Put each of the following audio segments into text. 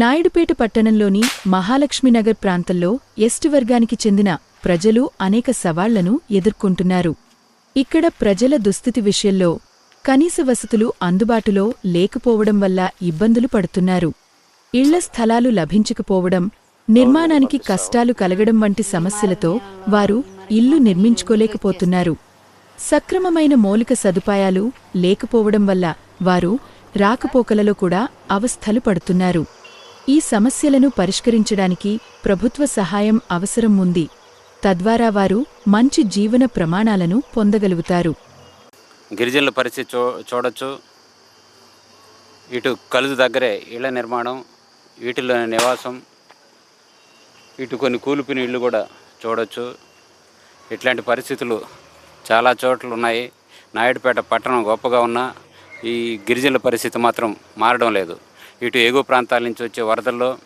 నాయుడుపేట పట్టణంలోని మహాలక్ష్మీనగర్ ప్రాంతంలో ఎస్టి వర్గానికి చెందిన ప్రజలు అనేక సవాళ్ళను ఎదుర్కొంటున్నారు. ఇక్కడ ప్రజల దుస్థితి విషయంలో కనీస వసతులు అందుబాటులో లేకపోవడం వల్ల ఇబ్బందులు పడుతున్నారు. ఇళ్ళ స్థలాలు లభించకపోవడం నిర్మాణానికి కష్టాలు కలగడం వంటి సమస్యలతో వారు ఇల్లు నిర్మించుకోలేకపోతున్నారు. సక్రమమైన మౌలిక సదుపాయాలు లేకపోవడం వల్ల వారు రాకపోకలలో కూడా అవస్థలు పడుతున్నారు. ఈ సమస్యలను పరిష్కరించడానికి ప్రభుత్వ సహాయం అవసరం ఉంది. తద్వారా వారు మంచి జీవన ప్రమాణాలను పొందగలుగుతారు. గిరిజనుల పరిస్థితి చూ చూడొచ్చు. ఇటు కలుదు దగ్గరే ఇళ్ళ నిర్మాణం వీటిలో నివాసం ఇటు కొన్ని కూలిపిన ఇళ్ళు కూడా చూడొచ్చు. ఇట్లాంటి పరిస్థితులు చాలా చోట్ల ఉన్నాయి. నాయుడుపేట పట్టణం గొప్పగా ఉన్నా ఈ గిరిజనుల పరిస్థితి మాత్రం మారడం లేదు. ఇటు ఎగువ ప్రాంతాల నుంచి వచ్చే వరదల్లో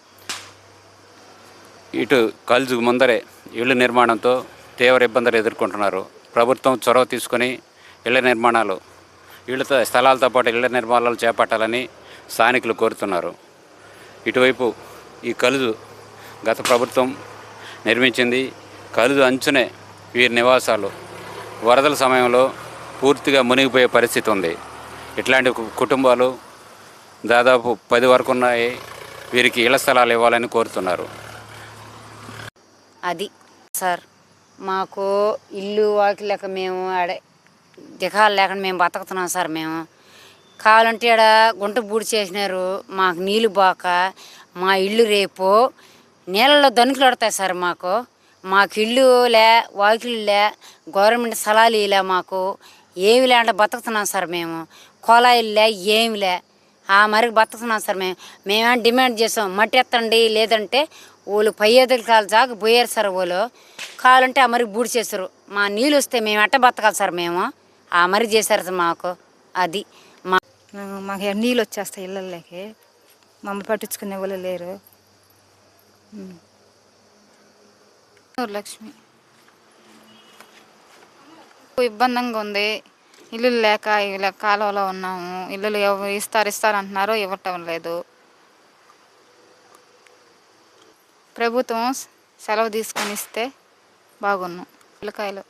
ఇటు కలుజు ముందరే ఇళ్ళ నిర్మాణంతో తీవ్ర ఇబ్బందులు ఎదుర్కొంటున్నారు. ప్రభుత్వం చొరవ తీసుకొని ఇళ్ళ నిర్మాణాలు ఇళ్ళతో స్థలాలతో పాటు ఇళ్ళ నిర్మాణాలు చేపట్టాలని స్థానికులు కోరుతున్నారు. ఇటువైపు ఈ కలుజు గత ప్రభుత్వం నిర్మించింది. కలుజు అంచునే వీరి నివాసాలు. వరదల సమయంలో పూర్తిగా మునిగిపోయే పరిస్థితి ఉంది. ఇట్లాంటి కు- కుటుంబాలు దాదాపు పది వరకు ఉన్నాయి. వీరికి ఇళ్ళ స్థలాలు ఇవ్వాలని కోరుతున్నారు. అది సార్ మాకు ఇల్లు వాకిలేక మేము ఆడ దిగాలు లేకుండా మేము బతుకుతున్నాం సార్ మేము. కావాలంటే ఆడ గుంట బూడి చేసినారు మాకు నీళ్ళు బాక మా ఇల్లు రేపు నీళ్ళలో దనుకులు పడతాయి సార్ మాకు. మాకు ఇల్లు లే వాకిలు లే గవర్నమెంట్ స్థలాలు ఇలా మాకు. ఏమి లేకుండా బతుకుతున్నాం సార్ మేము. కొలాయిలు లే ఏమి లే. ఆ మరికి బతుకుతున్నాం సార్ మేము. మేమేమో డిమాండ్ చేసాం మట్టి ఎత్తండి లేదంటే వాళ్ళు పై ఎదురు కాలు జాగా పోయారు సార్ వాళ్ళు కావాలంటే ఆ మరికి బూడి చేస్తారు మా నీళ్ళు వస్తే మేము ఎట్ట బతకాలి సార్ మేము? ఆ మరి చేశారు సార్ మాకు. అది. మా మేము- మాకు నీళ్ళు వచ్చేస్తాయి ఇళ్ళల్లోకి. మమ్మల్ని పట్టించుకునే వాళ్ళు లేరు. లక్ష్మి. ఇబ్బందిగా ఉంది. ఇల్లు లేక ఇలా కాలువలో ఉన్నాము. ఇల్లులు ఇస్తారు ఇస్తారు అంటున్నారు ఇవ్వటం లేదు. ప్రభుత్వం సెలవు తీసుకొని ఇస్తే బాగున్నాం. పిల్లకాయలు